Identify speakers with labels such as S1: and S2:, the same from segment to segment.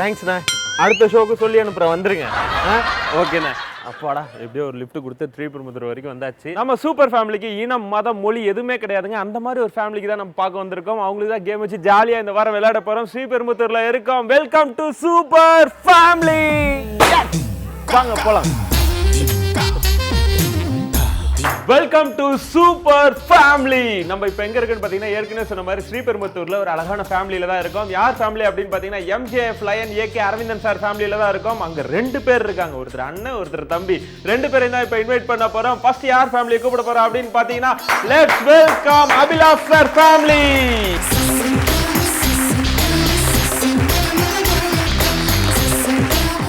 S1: தேங்க்ஸ்ண்ணே அடுத்த ஷோக்கு சொல்லி அனுப்புறேன் வந்துருங்க. ஆ? ஓகேண்ணே அப்பாடா எப்படியோ ஒரு லிஃப்ட் கொடுத்து த்ரீபுரமுத்தூர் வரைக்கும் வந்தாச்சு. நம்ம சூப்பர் ஃபேமிலிக்கு இனம் மதம் மொழி எதுவுமே கிடையாதுங்க. அந்த மாதிரி ஒரு ஃபேமிலிக்கு தான் நம்ம பார்க்க வந்திருக்கோம். அவங்களுக்கு தான் கேம் வச்சு ஜாலியாக இந்த வாரம் விளையாட போகிறோம் ஸ்ரீபெரும்புத்தூரில் இருக்கோம். வெல்கம் டு சூப்பர் ஃபேமிலி வாங்க போலாம். வெல்கம் டு சூப்பர் ஃபேமிலி நம்ம இப்போ எங்க இருக்குன்னு பார்த்தீங்கன்னா ஏற்கனவே சொன்ன மாதிரி ஸ்ரீபெரும்புத்தூர்ல ஒரு அழகான ஃபேமிலியில தான் இருக்கும். யார் ஃபேமிலி அப்படின்னு பார்த்தீங்கன்னா MJF lion AK Aravindan sir ஃபேமிலியில தான் இருக்கும். அங்க ரெண்டு பேர் இருக்காங்க. ஒருத்தர் அண்ணன் ஒருத்தர் தம்பி. ரெண்டு பேரையும் தான் இப்போ இன்வைட் பண்ண போறோம். ஃபர்ஸ்ட் யார் ஃபேமிலியை கூப்பிட போறோம் அப்படின்னு பார்த்தீங்கன்னா let's welcome Abhilash sir family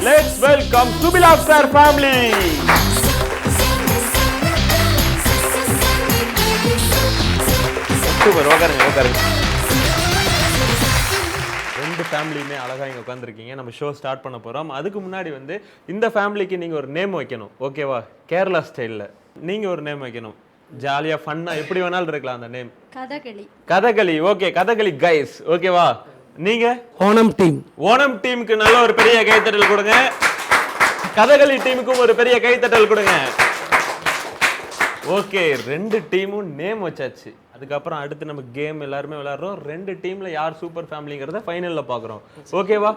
S1: let's welcome Subhilash sir family super உட்காருங்க உட்காருங்க ரெண்டு ஃபேமிலியுமே அழகா இங்க உட்காந்துருக்கீங்க நம்ம ஷோ ஸ்டார்ட் பண்ண போறோம். அதுக்கு முன்னாடி வந்து இந்த ஃபேமிலிக்கு நீங்க ஒரு நேம் வைக்கணும். ஓகேவா கேரளா ஸ்டைல்ல நீங்க ஒரு நேம் வைக்கணும். ஜாலியா ஃபன்னா எப்படி வேணாலும் இருக்கலாம் அந்த name
S2: Kathakali.
S1: Kathakali okay Kathakali guys ஓகேவா நீங்க?
S3: ஓணம் டீம்
S1: ஓணம் டீமுக்கு நல்ல ஒரு பெரிய கைத்தட்டல் கொடுங்க. கதகளி டீமுக்கும் ஒரு பெரிய கைத்தட்டல் கொடுங்க. ஓகே ரெண்டு டீமும் நேம் வச்சாச்சு. அதுக்கப்புறம் அடுத்து நம்ம கேம் எல்லாருமே விளையாடுறோம். ரெண்டு டீம்ல யார் சூப்பர் ஃபேமிலிங்கிறத ஃபைனல்ல பார்க்குறோம். ஓகேவா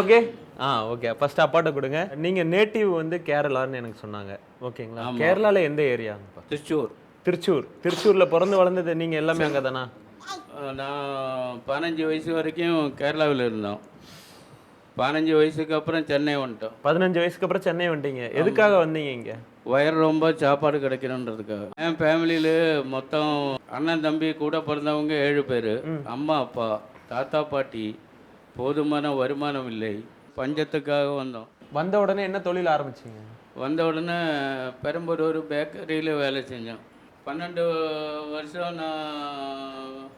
S1: ஓகே ஆ ஓகே ஃபர்ஸ்ட் அப்பாட்ட கொடுங்க. நீங்க நேட்டிவ் வந்து கேரளான்னு எனக்கு சொன்னாங்க. ஓகேங்களா கேரளால எந்த ஏரியா
S4: திருச்சூர்.
S1: திருச்சூர். திருச்சூர்ல பிறந்து வளர்ந்தது நீங்க எல்லாமே அங்கே தானா
S4: நான் பதினஞ்சு வயசு வரைக்கும் கேரளாவில் இருந்தோம். பதினஞ்சு வயசுக்கு அப்புறம் சென்னை வந்துட்டோம்.
S1: பதினஞ்சு வயசுக்கு அப்புறம் சென்னை வந்துட்டீங்க. எதுக்காக வந்தீங்க இங்க?
S4: வயிறு ரொம்ப சாப்பாடு கிடைக்கணுன்றதுக்காக. என் ஃபேமிலியில் மொத்தம் அண்ணன் தம்பி கூட பிறந்தவங்க ஏழு பேர். அம்மா அப்பா தாத்தா பாட்டி போதுமான வருமானம் இல்லை. பஞ்சத்துக்காக வந்தோம்.
S1: வந்த உடனே என்ன தொழில் ஆரம்பிச்சீங்க?
S4: வந்த உடனே பெரம்பலூர் பேக்கரியில் வேலை செஞ்சோம். பன்னெண்டு வருஷம் நான்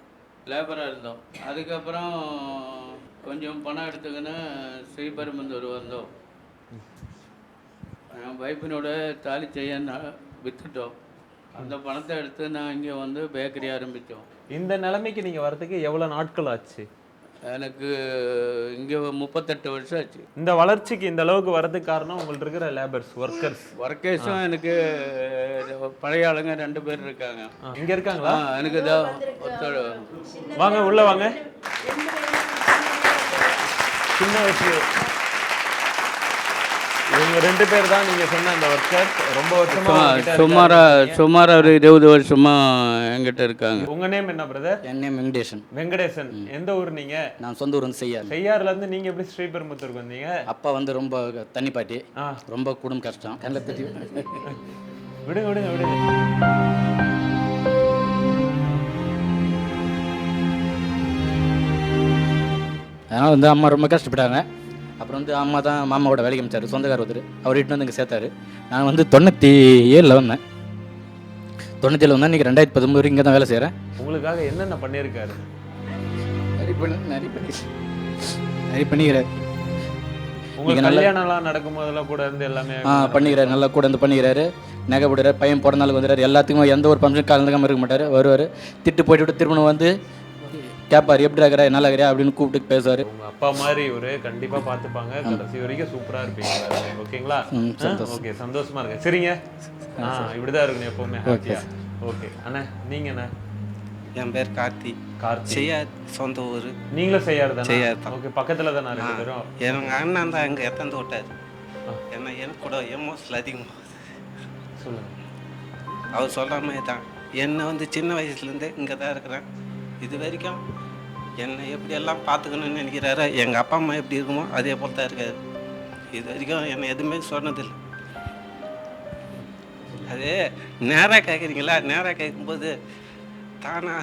S4: லேபராக இருந்தோம். அதுக்கப்புறம் கொஞ்சம் பணம் எடுத்துக்கின்னு ஸ்ரீபெரும்புதூர் வந்தோம். என் வைஃபினோட தாலி செய்ய விற்றுட்டோம் அந்த பணத்தை எடுத்து நான் இங்கே வந்து பேக்கரி ஆரம்பித்தோம்.
S1: இந்த நிலைமைக்கு நீங்க வரதுக்கு எவ்வளவு நாட்கள் ஆச்சு?
S4: எனக்கு இங்கே முப்பத்தெட்டு வருஷம் ஆச்சு.
S1: இந்த வளர்ச்சிக்கு இந்த அளவுக்கு வரதுக்கு காரணம் உங்கள்ட்ட இருக்கிற லேபர்ஸ் ஒர்க்கர்ஸ்
S4: ஒர்க்கேஸும் எனக்கு பழைய ஆளுங்க ரெண்டு பேர் இருக்காங்க.
S1: இங்க இருக்காங்களா?
S4: எனக்கு தான்
S1: வாங்க உள்ள வாங்க. சின்ன வயசு இவங்க ரெண்டு பேர் தான் நீங்க சொன்ன அந்த ஒர்க்கர்ஸ் ரொம்ப வருஷமா உங்ககிட்ட
S4: சுமாரா. சுமாரா ஒரு இருபது வருஷமா என்கிட்ட இருக்காங்க.
S1: உங்க நேம் என்ன பிரதர்
S3: என் நேம் வெங்கடேசன்.
S1: வெங்கடேசன். எந்த ஊர் நீங்க?
S3: நான் சொந்த ஊர் வந்து செய்யார்
S1: செய்யாறுல இருந்து நீங்க எப்படி ஸ்ரீபெரும்புத்தூருக்கு வந்தீங்க?
S3: அப்பா வந்து ரொம்ப தண்ணி பாட்டி
S1: ஆ.
S3: ரொம்ப குடும்ப கஷ்டம். கண்ணில் தட்டி
S1: விடுங்க விடுங்க விடுங்க
S3: அதனால் வந்து அம்மா ரொம்ப கஷ்டப்பட்டாங்க. அப்புறம் வந்து அம்மா தான் மாமாவோட வேலைக்கு அமைச்சார் சொந்தக்கார ஒருத்தர். அவர் இட்டு வந்து இங்கே சேர்த்தாரு. நான் வந்து தொண்ணூற்றி ஏழில் வந்தேன். தொண்ணூற்றி ஏழு வந்தேன். இன்றைக்கி ரெண்டாயிரத்தி பதிமூணு வரைக்கும் இங்கே தான் வேலை செய்கிறேன்
S1: உங்களுக்காக என்னென்ன பண்ணியிருக்காரு?
S3: நிறைய பண்ணி நிறைய பண்ணி நிறைய பண்ணிக்கிறார்
S1: உங்க
S3: நீங்க நல்ல-
S1: கல்யாணம்லாம் நடக்கும் போதெல்லாம் கூட இருந்து எல்லாமே
S3: ஆ பண்ணிக்கிறாரு. நல்லா கூட வந்து பண்ணிக்கிறாரு. நகை போடுறாரு பையன் பிறந்த நாளுக்கு வந்துடுறாரு. எல்லாத்துக்கும் எந்த ஒரு ஃபங்க்ஷன் கலந்துக்காம இருக்க மாட்டார். வருவார். திட்டு போயிட்டு திருமணம் வந்து கேட்பார் எப்படி இருக்கிறா நல்லா இருக்கிறா அப்படின்னு கூப்பிட்டு பேசுவார்.
S1: உங்க அப்பா மாதிரி ஒரு கண்டிப்பா பாத்துப்பாங்க. கடைசி வரைக்கும் சூப்பரா இருப்பீங்க. ஓகேங்களா. ஓகே சந்தோஷமா இருக்கு சரிங்க? ஆ இப்படிதான் இருக்கணும் எப்பவுமே. ஹாப்பியா ஓகே. அண்ணா நீங்க என்ன?
S5: என் பேர் கார்த்தி.
S1: கார்த்தி.
S5: செய்யா சொந்த ஊர்.
S1: நீங்களும் செய்யாரு தானே?
S5: தான்.
S1: ஓகே பக்கத்துல தானே ரெண்டு பேரும்?
S5: எங்க அண்ணன் தான் அங்கே எத்தந்து விட்டார். ஏன்னா எனக்கு கூட எமோஷனல் அதிகமாக
S1: சொல்லுங்க.
S5: அவர் சொல்கிற மாதிரி தான். என்னை வந்து சின்ன வயசுலேருந்தே இங்கே தான் இருக்கிறேன். இது வரைக்கும் என்னை எப்படியெல்லாம் பார்த்துக்கணும்னு நினைக்கிறாரோ எங்கள் அப்பா அம்மா எப்படி இருக்குமோ அதே போல் தான் இருக்காது இது வரைக்கும் என்னை எதுவுமே சொன்னதில்லை. அது நேராக கேட்குறீங்களா நேராக கேட்கும்போது தானா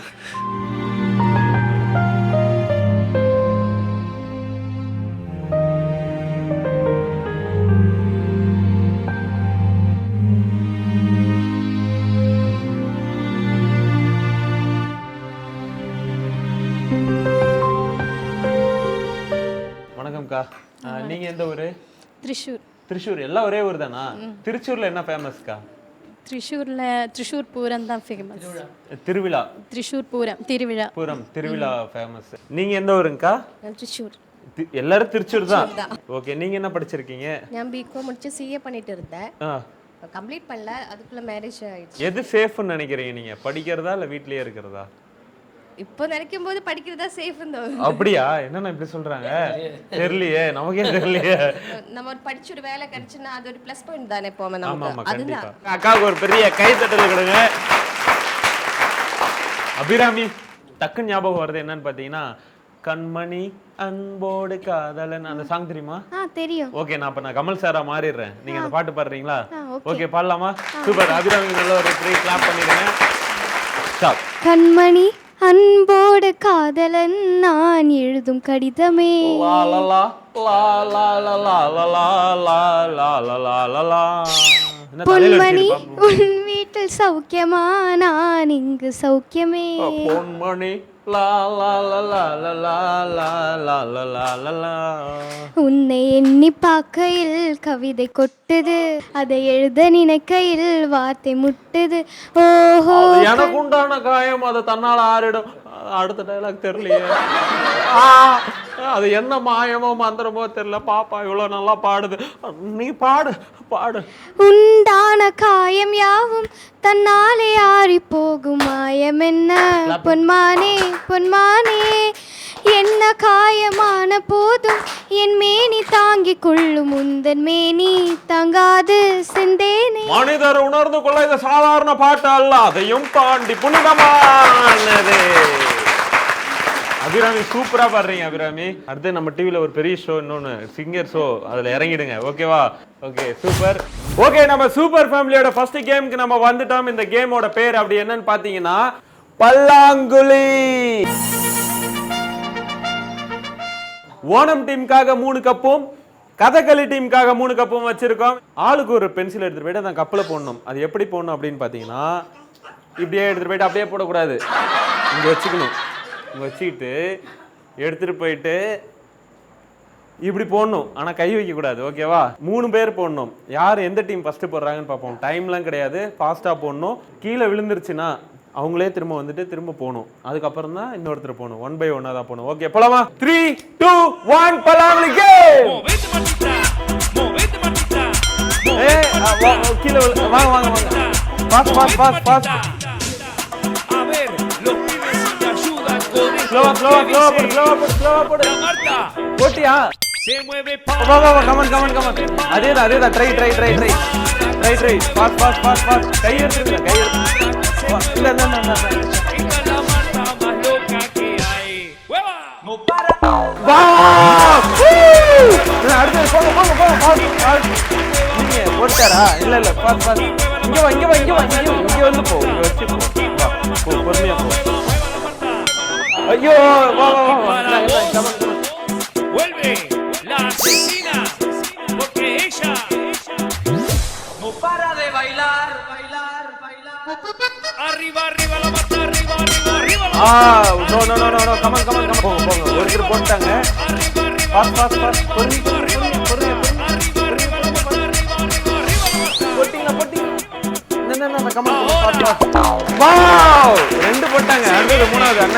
S1: வணக்கம்க்கா. நீங்கள் எந்த ஊரு?
S2: திரிஷூர்.
S1: திரிஷூர் எல்லாம் ஒரே ஊர் தானா? திருச்சூர்ல என்ன ஃபேமஸ்க்கா
S2: திரிஷூர்ல திரிஷூர் பூரம் தான் ஃபேமஸ்
S1: திருவிழா.
S2: திரிஷூர் பூரம் திருவிழா.
S1: பூரம் திருவிழா ஃபேமஸ் நீங்க எந்த ஊருங்க்கா
S2: திரிஷூர்.
S1: எல்லாரும் திருச்சூர் தான்? ஓகே நீங்க என்ன படிச்சிருக்கீங்க?
S6: நான் பிகாம் முடிச்சு சிஏ பண்ணிட்டு இருந்தேன். கம்ப்ளீட் பண்ணல அதுக்குள்ள மேரேஜ் ஆயிடுச்சு.
S1: எது சேஃப்னு நினைக்கிறீங்க நீங்க? படிக்கிறதா இல்ல வீட்லயே இருக்கிறதா?
S6: இப்போ நினைக்கும் போது படிக்கிறதா சேஃப் தோணும்
S1: அப்படியா? என்னண்ணா இப்படி சொல்றாங்க? தெரியலையே நமக்கே தெரியலையே.
S6: நம்ம ஒரு படிச்ச ஒரு வேலை கிடைச்சுன்னா அது ஒரு ப்ளஸ் பாயிண்ட் தானே
S1: ஆமா
S6: நமக்கு. அதுதான்.
S1: அக்காவுக்கு ஒரு பெரிய கை தட்டல் கொடுங்க. அபிராமி டக்கு ஞாபகம் வருது என்னன்னு பாத்தீங்கன்னா கண்மணி அன்போடு காதலன். அந்த சாங் தெரியுமா?
S2: தெரியும்.
S1: ஓகே நான் அப்ப நான் கமல் சாரா மாறிடுறேன். நீங்க அந்த பாட்டு பாடுறீங்களா. ஓகே பாடலாமா? சூப்பர். அபிராமி நல்ல ஒரு த்ரீ கிளாப் பண்ணிடுங்க.
S2: கண்மணி அன்போடு காதலன் நான் எழுதும் கடிதமே பொன்மணி உன் வீட்டில் சௌக்கியமா நான் இங்கு சௌக்கியமே
S1: பொன்மணி
S2: உன்னை எண்ணி பார்க்கையில் கவிதை கொட்டுது அதை எழுத நினைக்கையில் வார்த்தை முட்டுது ஓஹோ
S1: எனக்கு உண்டான காயம் அதை தன்னால் ஆறிடும் அடுத்த டைலாக் தெரியலையே அது என்ன மாயமோ மந்திரமோ தெரியல பாப்பா இவ்வளவு நல்லா பாடுது நீ பாடு பாடு உண்டா
S2: உண்டான காயம் யாவும் தன்னாலே ஆறி போகும் மாயம் என்ன? பொன்மானே பொன்மானே என்ன காயமான போதும் என் மேனி தாங்கிக் கொள்ளும். உந்தன் மேனி தாங்காது செந்தேனே.
S1: மனிதர் உணர்ந்து கொள்ள இது சாதாரண பாட்டு அல்ல. அதையும் தாண்டி புனிதமானது. அபிராமி சூப்பரா பாடுறீங்க அபிராமி. அடுத்து நம்ம டிவில ஒரு பெரிய ஷோ இன்னொன்னு சிங்கர் ஷோ அதுல இறங்கிடுங்க. ஓகேவா ஓகே சூப்பர் ஓகே நம்ம சூப்பர் ஃபேமிலியோட ஃபர்ஸ்ட் கேம்க்கு நம்ம வந்துட்டோம். இந்த கேமோட பேர் அப்படி என்னன்னு பாத்தீங்கன்னா பல்லாங்குழி. ஓணம் டீமுக்காக மூணு கப்பும் கதகளி டீமுக்காக மூணு கப்பும் வச்சிருக்கோம். ஆளுக்கு ஒரு பென்சில் எடுத்துட்டு போயிட்டு அந்த கப்பில் போடணும். அது எப்படி போடணும் அப்படின்னு பார்த்தீங்கன்னா இப்படியே எடுத்துட்டு போயிட்டு அப்படியே போடக்கூடாது. இங்கே வச்சுக்கணும். வச்சுக்கிட்டு எடுத்துட்டு போயிட்டு இப்படி போடணும். ஆனால் கை வைக்கக்கூடாது. ஓகேவா? மூணு பேர் போடணும். யார் எந்த டீம் ஃபர்ஸ்ட் போடுறாங்கன்னு பார்ப்போம். டைம்லாம் கிடையாது. ஃபாஸ்ட்டாக போடணும். கீழே விழுந்துருச்சுன்னா அவங்களே திரும்ப வந்துட்டு திரும்ப போகணும். அதுக்கப்புறம் தான் இன்னொருத்தர் போகணும். ஒன் பை ஒன்னாக தான் போகணும். ஓகே போலாமா? த்ரீ டூ ஒன் பலாமலி கேம் ஏ கீழே வாங்க வாங்க. வாங்க பாஸ் பாஸ் பாஸ் பாஸ் ஸ்லோவா ஸ்லோவா ஸ்லோவா போடு ஸ்லோவா போடு ஸ்லோவா போடு போட்டியா? வா வா வா கமன் கமன் கமன் அதேதான் அதேதான். Try try try try try try pass pass pass pass கை எடுத்துருங்க கை எடுத்து இல்ல இல்ல இல்ல இல்ல
S7: Esta es la Marta más loca que hay. ¡Hueva! No para.
S1: வா அடுத்து போங்க போங்க போங்க பாஸ் பாஸ் நீங்க போட்டாரா இல்ல இல்ல பாஸ் பாஸ் இங்க வா இங்க வா இங்க வா இங்க வா. இங்க வந்து போ இங்க வச்சு போ. வா போ பொறுமையா போ. ¡Ay, vamos, vamos!
S7: Vuelve la asesina, porque ella no para de bailar, bailar, bailar. Arriba, arriba, la mata, arriba, arriba, arriba. Ah,
S1: no, no, no, no, no, come on, come on, come on. Pongo,
S7: pongo, ஒருத்தர்
S1: போட்டாங்க. Pass, pass, pass.
S7: arriba, arriba. பொறுங்க.
S1: போட்டீங்களா, போட்டீங்க. என்ன, என்ன, என்ன, come on, come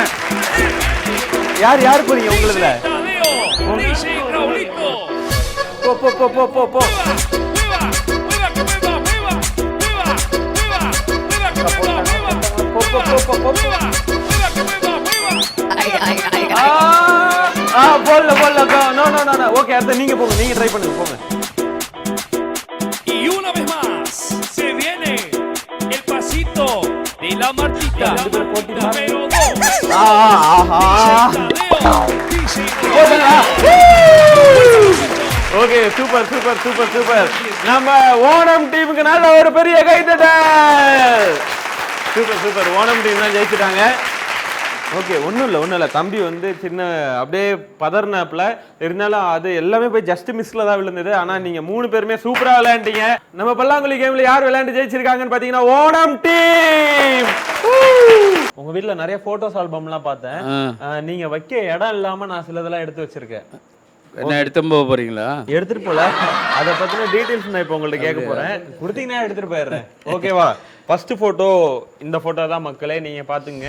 S1: on, யார் யார் போறீங்க உங்களுதுல? போ போ போ போ போ போ. போடல போடல ஓகே அடுத்து நீங்க போங்க. நீங்க ட்ரை பண்ணுங்க. போங்க.
S7: Y una vez más se viene el pasito de.
S1: Okay super super super super நம்ம ஓணம் டீமுக்கு நல்ல ஒரு பெரிய கைத்தட்டல் சூப்பர் சூப்பர் ஓணம் டீம் தான் ஜெயிச்சிட்டாங்க. ஓகே ஒன்றும் இல்லை ஒன்றும் இல்லை. தம்பி வந்து சின்ன அப்படியே பதர்னாப்பில் இருந்தாலும் அது எல்லாமே போய் ஜஸ்ட் மிஸ்ல தான் விழுந்தது. ஆனால் நீங்கள் மூணு பேருமே சூப்பராக விளையாண்டீங்க. நம்ம பல்லாங்குழி கேமில் யார் விளையாண்டு ஜெயிச்சிருக்காங்கன்னு பார்த்தீங்கன்னா ஓணம் டீம். உங்க வீட்டில் நிறைய ஃபோட்டோஸ் ஆல்பம்லாம் பார்த்தேன். நீங்க வைக்க இடம் இல்லாம நான் சிலதெல்லாம் எடுத்து வச்சிருக்கேன்.
S4: என்ன எடுத்து போக போறீங்களா?
S1: எடுத்துட்டு போல. அத பத்தின டீடைல்ஸ் நான் இப்போ உங்கள்ட்ட கேட்க போறேன். கொடுத்தீங்கன்னா எடுத்துட்டு போயிடுறேன். ஓகேவா ஃபர்ஸ்ட் போட்டோ இந்த போட்டோ தான் மக்களே நீங்க பாத்துங்க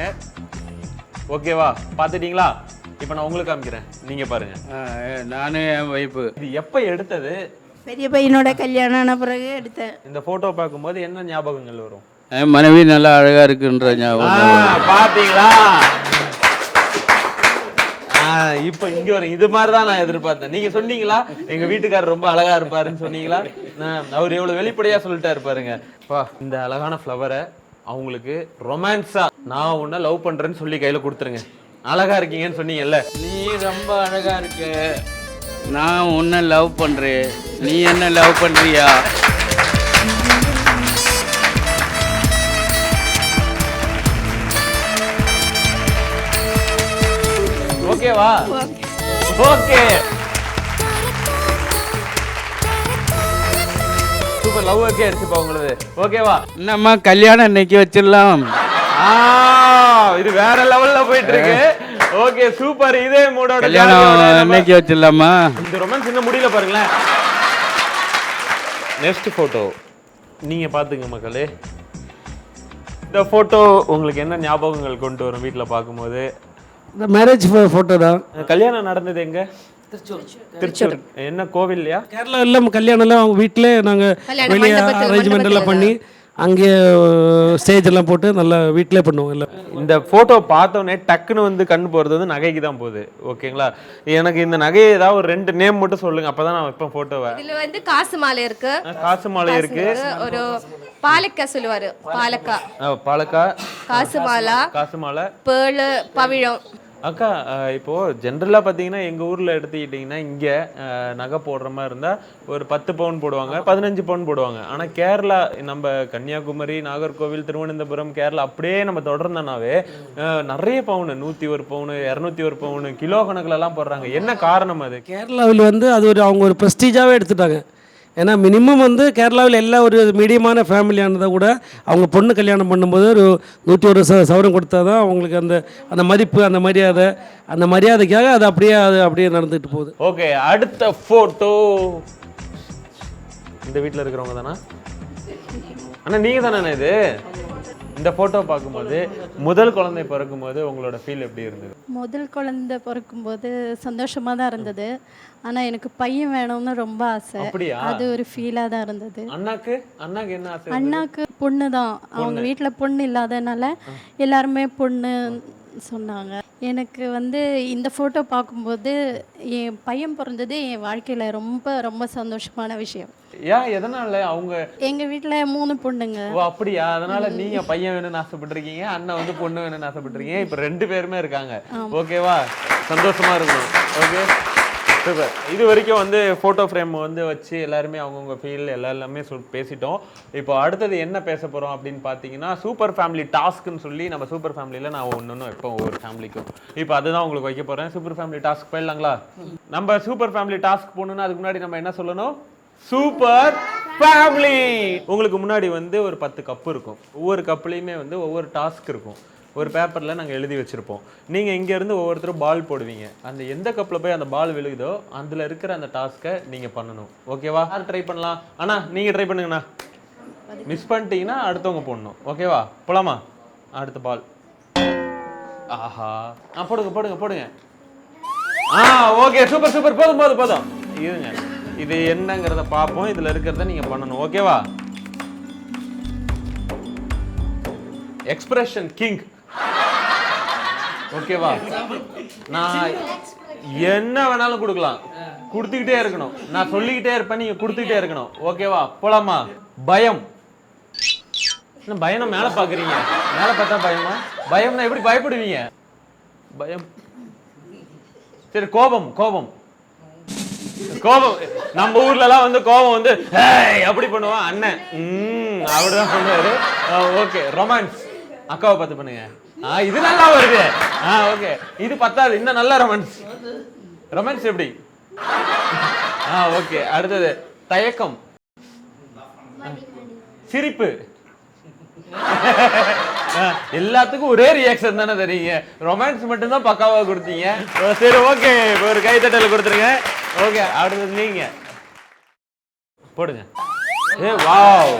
S1: ஓகேவா பாத்துட்டீங்களா இப்போ நான் உங்களுக்கு காமிக்கிறேன். நீங்க பாருங்க.
S4: நானும் என் ஒய்ஃபு
S1: இது எப்போ எடுத்தது?
S8: பெரிய பையனோட கல்யாணம் ஆன பிறகு எடுத்தேன்.
S1: இந்த போட்டோ பார்க்கும்போது என்ன ஞாபகங்கள் வரும்?
S4: என் மனைவி நல்லா அழகா இருக்குன்ற ஞாபகம்
S1: பாத்தீங்களா? இப்போ இங்க வரும் இது மாதிரி தான் நான் எதிர்பார்த்தேன். நீங்க சொன்னீங்களா? எங்க வீட்டுக்காரர் ரொம்ப அழகா இருப்பாருன்னு சொன்னீங்களா? அவர் எவ்வளவு வெளிப்படையா சொல்லிட்டாரு பாருங்க. இந்த அழகான ஃப்ளவரை அவங்களுக்கு ரொமான்ஸா நான் உன்னை லவ் பண்றேன்னு சொல்லி கையில கொடுத்துருங்க. அழகா இருக்கீங்கன்னு சொன்னீங்கல்ல?
S4: நீ ரொம்ப அழகா இருக்க. நான் உன்னை லவ் பண்றேன். நீ என்ன லவ் பண்றியா?
S1: ஓகேவா ஓகே. சூப்பர் லவ் ஓகே அடிச்சுப்பா உங்களுக்கு. ஓகேவா
S4: என்னம்மா கல்யாணம் இன்னைக்கு வச்சிடலாம்.
S1: இது வேற லெவல்ல போயிட்டு இருக்கு ஓகே சூப்பர் இதே மூடோட
S4: கல்யாணம் இன்னைக்கு வச்சிடலாமா?
S1: இந்த ரொமான்ஸ் இன்னும் முடியல பாருங்களேன். நெக்ஸ்ட் போட்டோ நீங்க பாத்துங்க மக்களே. இந்த போட்டோ உங்களுக்கு என்ன ஞாபகங்கள் கொண்டு வரும் வீட்ல பார்க்கும்போது?
S9: இந்த மேரேஜ் ஃபோட்டோ தான்.
S1: கல்யாணம் நடந்தது எங்க? திருச்சூர். என்ன கோவில்லையா?
S9: கேரளா எல்லாம் கல்யாணம் எல்லாம் அவங்க வீட்டிலே நாங்கள் வெளியே அரேஞ்ச்மெண்ட் எல்லாம் பண்ணி அங்கே ஸ்டேஜ் எல்லாம் போட்டு நல்லா வீட்டிலே பண்ணுவோம் எல்லாம்.
S1: இந்த போட்டோ பார்த்தோன்னே டக்குன்னு வந்து கண்ணு போறது வந்து நகைக்கு தான் போகுது. ஓகேங்களா? எனக்கு இந்த நகையை ஏதாவது ஒரு ரெண்டு நேம் மட்டும் சொல்லுங்க. அப்பதான் நான் வைப்பேன் போட்டோவை
S6: இதுல வந்து காசு மாலை இருக்கு.
S1: காசு மாலை இருக்கு.
S6: ஒரு பாலக்கா சொல்லுவாரு. பாலக்கா.
S1: பாலக்கா.
S6: காசு மாலா.
S1: காசு மாலை.
S6: பேளு பவிழம்.
S1: அக்கா அஹ் இப்போ ஜென்ரலாக பார்த்தீங்கன்னா எங்கள் ஊரில் எடுத்துக்கிட்டிங்கன்னா இங்கே நகை போடுற மாதிரி இருந்தால் ஒரு பத்து பவுன் போடுவாங்க பதினஞ்சு பவுன் போடுவாங்க. ஆனால் கேரளா நம்ம கன்னியாகுமரி நாகர்கோவில் திருவனந்தபுரம் கேரளா அப்படியே நம்ம தொடர்ந்தோன்னாவே அஹ், நிறைய பவுனு நூற்றி ஒரு பவுனு இரநூத்தி ஒரு பவுனு கிலோ கணக்குலலாம் போடுறாங்க. என்ன காரணம் அது?
S9: கேரளாவில் வந்து அது ஒரு அவங்க ஒரு ப்ரெஸ்டீஜாகவே எடுத்துட்டாங்க. ஏன்னா மினிமம் வந்து கேரளாவில் எல்லா ஒரு மீடியமான ஃபேமிலியானதை கூட அவங்க பொண்ணு கல்யாணம் பண்ணும்போது ஒரு நூற்றி ஒரு ச சவரம் கொடுத்தா தான் அவங்களுக்கு அந்த அந்த மதிப்பு அந்த மரியாதை அந்த மரியாதைக்காக அது அப்படியே அது அப்படியே நடந்துட்டு போகுது.
S1: ஓகே அடுத்த ஃபோட்டோ இந்த வீட்டில் இருக்கிறவங்க தானா? அண்ணா நீங்கள் தானே இது? இந்த ஃபோட்டோ பார்க்கும்போது முதல் குழந்தை பிறக்கும்போது உங்களோட ஃபீல் எப்படி இருந்தது?
S2: முதல் குழந்தை பிறக்கும்போது சந்தோஷமாக தான் இருந்தது. ஆனால் எனக்கு பையன் வேணும்னு ரொம்ப ஆசை? அது ஒரு ஃபீலாக தான் இருந்தது.
S1: அண்ணாக்கு? அண்ணாக்கு என்ன ஆசை?
S2: அண்ணாக்கு பொண்ணு தான். அவங்க வீட்டில் பொண்ணு இல்லாதனால எல்லாருமே பொண்ணு சொன்னாங்க. எனக்கு வந்து இந்த ஃபோட்டோ பார்க்கும்போது என் பையன் பிறந்தது என் வாழ்க்கையில் ரொம்ப ரொம்ப சந்தோஷமான விஷயம்.
S1: ஏன் எதனால அவங்க
S2: எங்கள் வீட்டில் மூணு பொண்ணுங்க.
S1: ஓ அப்படியா? அதனால நீங்க பையன் வேணும்னு ஆசைப்பட்டிருக்கீங்க அண்ணன் வந்து பொண்ணு வேணும்னு ஆசைப்பட்டிருக்கீங்க. இப்போ ரெண்டு பேருமே இருக்காங்க. ஓகேவா? சந்தோஷமா இருக்கும் ஓகே? சூப்பர். இது வரைக்கும் வந்து ஃபோட்டோ ஃப்ரேம் வந்து வச்சு எல்லாருமே அவங்கவுங்க ஃபீல் எல்லா எல்லாமே சொல் பேசிட்டோம். இப்போ அடுத்தது என்ன பேச போகிறோம் அப்படின்னு பார்த்தீங்கன்னா சூப்பர் ஃபேமிலி டாஸ்க்னு சொல்லி நம்ம சூப்பர் ஃபேமிலியில் நான் ஒன்று ஒன்று வைப்போம் ஒவ்வொரு ஃபேமிலிக்கும் இப்போ அதுதான் உங்களுக்கு வைக்க போகிறேன் சூப்பர் ஃபேமிலி டாஸ்க் போயிடலாங்களா? நம்ம சூப்பர் ஃபேமிலி டாஸ்க் போகணுன்னா அதுக்கு முன்னாடி நம்ம என்ன சொல்லணும்? சூப்பர் ஃபேமிலி உங்களுக்கு முன்னாடி வந்து ஒரு பத்து கப்பு இருக்கும். ஒவ்வொரு கப்லேயுமே வந்து ஒவ்வொரு டாஸ்க் இருக்கும். ஒரு பேப்பரில் நாங்கள் எழுதி வச்சுருப்போம். நீங்கள் இங்கேருந்து ஒவ்வொருத்தரும் பால் போடுவீங்க. அந்த எந்த கப்பில் போய் அந்த பால் விழுகுதோ அதில் இருக்கிற அந்த டாஸ்க்கை நீங்கள் பண்ணணும். ஓகேவா யார் ட்ரை பண்ணலாம்? அண்ணா நீங்கள் ட்ரை பண்ணுங்கண்ணா. மிஸ் பண்ணிட்டீங்கன்னா அடுத்தவங்க போடணும். ஓகேவா போலாமா? அடுத்த பால் ஆஹா. ஆ போடுங்க போடுங்க போடுங்க. ஆ ஓகே சூப்பர் சூப்பர் போதும் போதும் போதும். இருங்க. இது என்னங்கிறத பார்ப்போம். இதில் இருக்கிறத நீங்க பண்ணணும். ஓகேவா? எக்ஸ்பிரஷன் கிங் ஓகேவா? நான் என்ன வேணாலும் கொடுக்கலாம். கொடுத்துக்கிட்டே இருக்கணும். நான் சொல்லிக்கிட்டே இருப்பேன் நீங்க கொடுத்துக்கிட்டே இருக்கணும். ஓகேவா? போலாமா? பயம். என்ன பயணம் மேல பாக்குறீங்க? மேல பார்த்தா பயமா? பயம்னா எப்படி பயப்படுவீங்க? பயம். சரி கோபம் கோபம். கோபம். நம்ம ஊர்ல எல்லாம் வந்து கோபம் வந்து அப்படி பண்ணுவான் அண்ணன். ம் அப்படிதான் பண்ணுவாரு. Okay romance. அக்காவை பார்த்து பண்ணுங்க. ஆ இது நல்லா வருது. ஆ ஓகே. இது பத்தாது இன்னும் நல்ல ரொமான்ஸ். ரொமான்ஸ் எப்படி? ஆ ஓகே அடுத்தது தயக்கம். சிரிப்பு. ஆ, எல்லாத்துக்கும் ஒரே ரியாக்ஷன் தானே தரீங்க ரொமான்ஸ் மட்டும்தான் பக்காவா கொடுத்தீங்க. ஓ, சரி ஓகே ஒரு கைத்தட்டல் கொடுத்துருங்க. ஓகே அடுத்தது நீங்க. போடுங்க. ஏ வாவ்.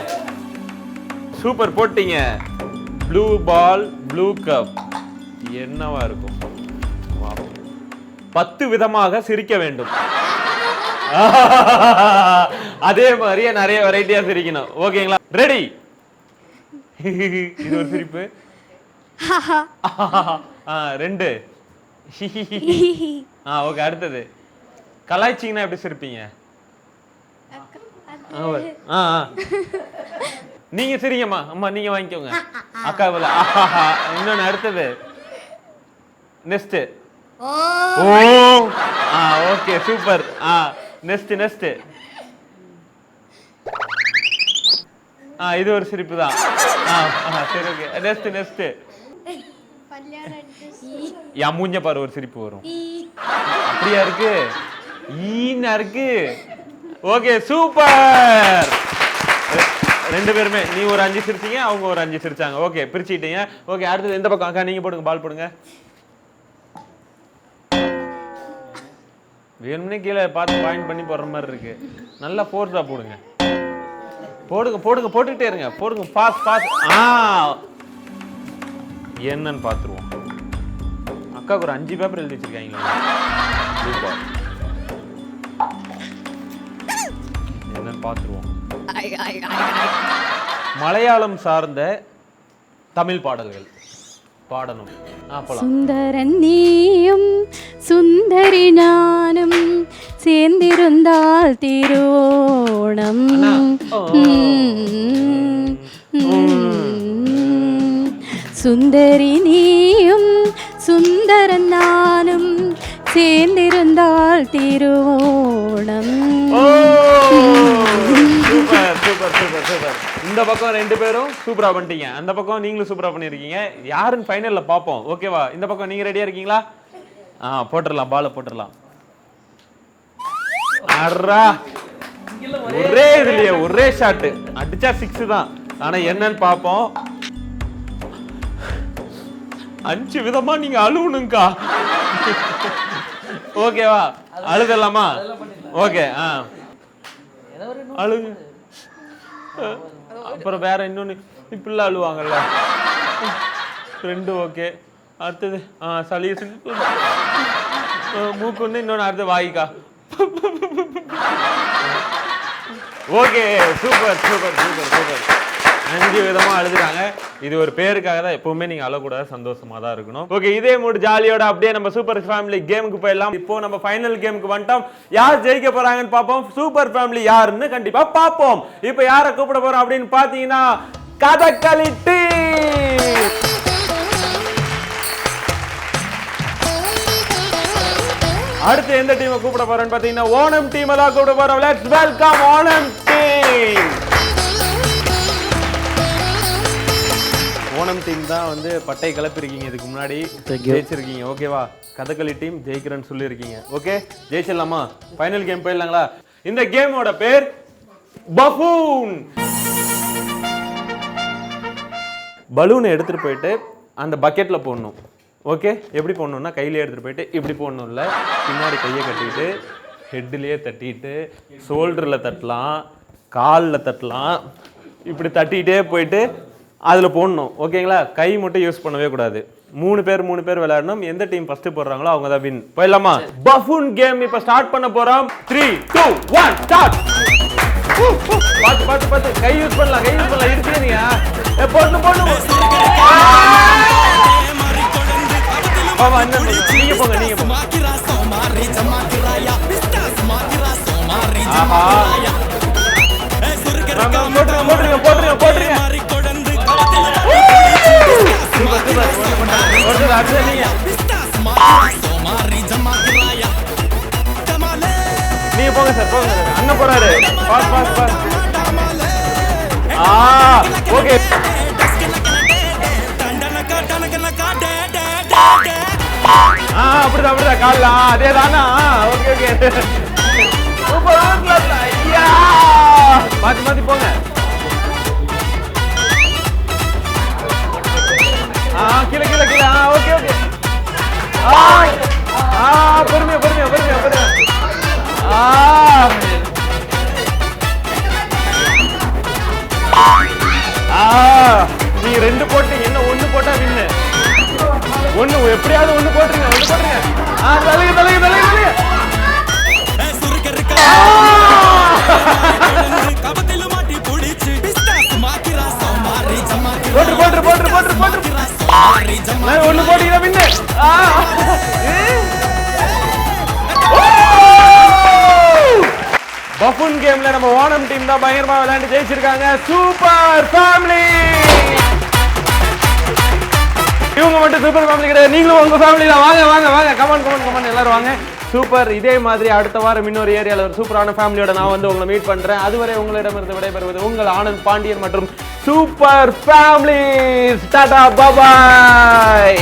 S1: சூப்பர் போட்டீங்க. ப்ளூ பால் ப்ளூ கப் என்னவா இருக்கும்? பத்து விதமாக சிரிக்க வேண்டும். அதே மாதிரியே நிறைய வெரைட்டியா சிரிக்கணும். ஓகேங்களா? ரெடி இது ஒரு சிரிப்பு. ஆ ரெண்டு. ஆ ஓகே அடுத்தது. கலாய்ச்சிங்கன்னா எப்படி சிரிப்பீங்க ஆ. நீங்க சிரிங்கம்மா. அம்மா நீங்க வாங்கிக்கோங்க. அக்கா. ஆஹாஹா. இன்னொன்னு அடுத்தது. நெக்ஸ்ட் ஓ. ஆ ஓகே சூப்பர் ஆ நெக்ஸ்ட் நெக்ஸ்ட் ஆ இது ஒரு சிரிப்பு தான். ஆ சரி ஓகே நெக்ஸ்ட் நெக்ஸ்ட் என் மூஞ்ச பாரு ஒரு சிரிப்பு வரும். அப்படியா இருக்கு? ஈனா இருக்கு. Okay super. ரெண்டு பேருமே நீ ஒரு அஞ்சு சிரிச்சீங்க அவங்க ஒரு அஞ்சு சிரிச்சாங்க. ஓகே பிரிச்சுக்கிட்டீங்க. ஓகே அடுத்தது எந்த பக்கம்? அக்கா நீங்க போடுங்க பால் போடுங்க. வேணும்னே கீழே பார்த்து பாயிண்ட் பண்ணி போடுற மாதிரி இருக்கு. நல்லா ஃபோர்ஸாக போடுங்க. போடுங்க போடுங்க போட்டுக்கிட்டே இருங்க. போடுங்க பாஸ் பாஸ் ஆ. என்னன்னு பார்த்துருவோம். அக்காவுக்கு ஒரு அஞ்சு பேப்பர் எழுதி வச்சிருக்காங்களா. என்னன்னு பார்த்துருவோம்? மலையாளம் சார்ந்த தமிழ் பாடல்கள். பாடணும்.
S2: சுந்தரன் நீயும் சுந்தரி ஞானம் சேர்ந்திருந்தால் திருவோணம். சுந்தரி நீயும் சுந்தரன் நானும் சேர்ந்திருந்தால் திருவோணம்.
S1: சூப்பர் சூப்பர் சூப்பர் இந்த பக்கம் ரெண்டு பேரும் சூப்பரா பண்ணிட்டீங்க. அந்த பக்கம் நீங்களும் சூப்பரா பண்ணிருக்கீங்க யாருன்னு ஃபைனல்ல பாப்போம் ஓகேவா இந்த பக்கம் நீங்க ரெடியா இருக்கீங்களா? ஆ போட்டுடலாம் பால போட்டுடலாம். அடரா ஒரே இதுலயே ஒரே ஷாட் அடிச்சா சிக்ஸ் தான். ஆனா என்னன்னு பாப்போம் அஞ்சு விதமா நீங்க அழுவணுங்கக்கா ஓகேவா அழுதலாமா? ஓகே ஆ. அழுகு அப்புறம் வேற இன்னொன்னு இப்படிலாம் அழுவாங்கல்ல. ரெண்டு ஓகே அடுத்தது ஆ சளி மூக்கு ஒன்று இன்னொன்று அடுத்து வாய்க்கா. Okay super super super super அஞ்சு விதமா அழுதுறாங்க இது ஒரு பேருக்காக தான் எப்பவுமே நீங்க அழக்கூடாது சந்தோஷமா தான் இருக்கணும். ஓகே இதே மூடு ஜாலியோட அப்படியே நம்ம சூப்பர் ஃபேமிலி கேமுக்கு போயிடலாம். இப்போ நம்ம ஃபைனல் கேமுக்கு வந்துட்டோம். யார் ஜெயிக்க போறாங்கன்னு பார்ப்போம். சூப்பர் ஃபேமிலி யாருன்னு கண்டிப்பா பார்ப்போம். இப்போ யாரை கூப்பிட போறோம் அப்படின்னு பாத்தீங்கன்னா கதக்களி டீம் அடுத்து எந்த டீமை கூப்பிட போறோம்னு பாத்தீங்கன்னா ஓணம் டீம் தான் கூப்பிட போறோம். Let's welcome Onam team Onam team தான் வந்து பட்டை கிளப்பிருக்கீங்க இதுக்கு முன்னாடி ஜெயிச்சிருக்கீங்க. ஓகேவா கதகளி டீம் ஜெயிக்கிறேன்னு சொல்லியிருக்கீங்க. ஓகே ஜெயிச்சிடலாமா? ஃபைனல் கேம் போயிடலாங்களா? இந்த கேமோட பேர் பஃபூன். பலூனை எடுத்துட்டு போயிட்டு அந்த பக்கெட்ல போடணும். ஓகே எப்படி போடணும்னா கையிலே எடுத்துட்டு போயிட்டு இப்படி போடணும்ல பின்னாடி கையை கட்டிட்டு ஹெட்லேயே தட்டிட்டு ஷோல்டரில் தட்டலாம் காலில் தட்டலாம். இப்படி தட்டிகிட்டே போயிட்டு அதில் போடணும். ஓகேங்களா? கை மட்டும் யூஸ் பண்ணவே கூடாது. மூணு பேர் மூணு பேர் விளையாடணும். எந்த டீம் ஃபர்ஸ்ட் போடுறாங்களோ அவங்க தான் வின் போயிடலாமா? பஃபூன் கேம் இப்போ ஸ்டார்ட் பண்ண போறோம். த்ரீ டூ ஒன் ஸ்டார்ட் நீங்க போங்க சார் போங்க சார். அண்ணன் போறாரு. Pass pass pass. ஆ ஓகே. ஆ அப்படிதான் அப்படிதான். கால்ல அதே தானா ஓகே ஓகே. சூப்பர் ஐயா! மாத்தி மாத்தி போங்க. ஆ கீழே கீழே கீழே. ஆ ஓகே ஓகே. ஆ ஆ பொறுமையா பொறுமையா பொறுமையா பொறுமையா. ஆ. ஆ நீ ரெண்டு போட்டீங்க என்ன ஒண்ணு போட்டா வின்னு? ஒண்ணு எப்படியாவது ஒண்ணு போட்டுருங்க ஒண்ணு போட்டுருங்க. ஆ தலைய தலைய தலைங்க தலைங்க போட்டு போட்டு போட்டு ஒண்ணு போட்டீங்க பின்ன பஃபுன் கேம்ல நம்ம ஓணம் டீம் தான் பயங்கரமா விளையாண்டு ஜெயிச்சிருக்காங்க. Super family. இவங்க மட்டும் சூப்பர் ஃபேமிலி கிடையாது. நீங்களும் உங்க ஃபேமிலி தான். வாங்க வாங்க வாங்க. கமான் கமான் கமான் எல்லாரும் வாங்க. சூப்பர் இதே மாதிரி அடுத்த வாரம் இன்னொரு ஏரியாவில் ஒரு சூப்பரான ஃபேமிலியோட நான் வந்து உங்களை மீட் பண்ணுறேன் அதுவரை உங்களிடமிருந்து விடைபெறுவது உங்கள் ஆனந்த் பாண்டியன் மற்றும் சூப்பர் ஃபேமிலி டாடா பாபாய்